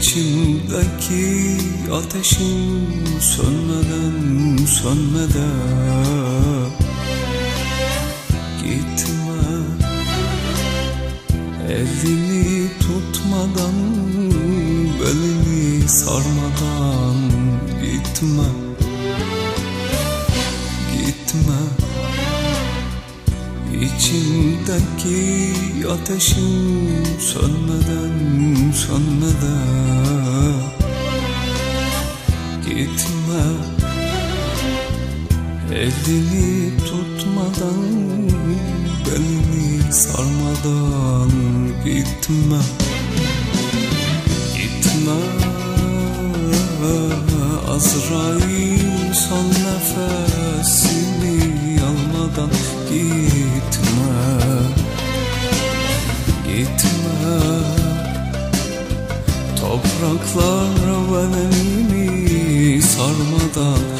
İçimdeki ateşin sönmeden sönmeden Gitme. Elini tutmadan Belini sarmadan Gitme. Gitme İçimdeki ateşin sönmeden sönmeden Gitme. Elini tutmadan Belini sarmadan Gitme. Gitme. Azrail son nefesini almadan Gitme Sarmadan Sarmadan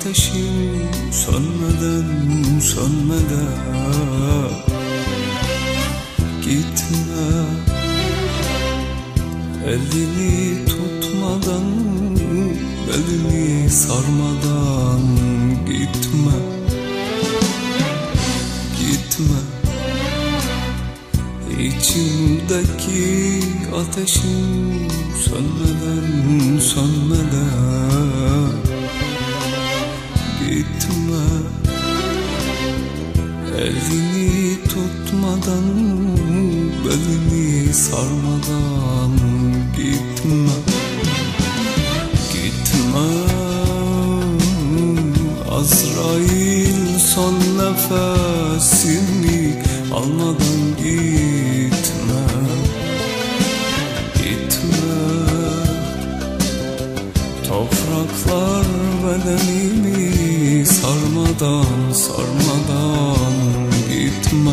ateşin sönmeden sönmeden Gitme Elini tutmadan Belini sarmadan Gitme. Gitme İçimdeki ateşin sönmeden sönmeden Gitme Elini tutmadan Belini sarmadan Gitme. Gitme. Azrail son nefesini almadan gitme. Gitme. Topraklar bedenimi sarmadan gitme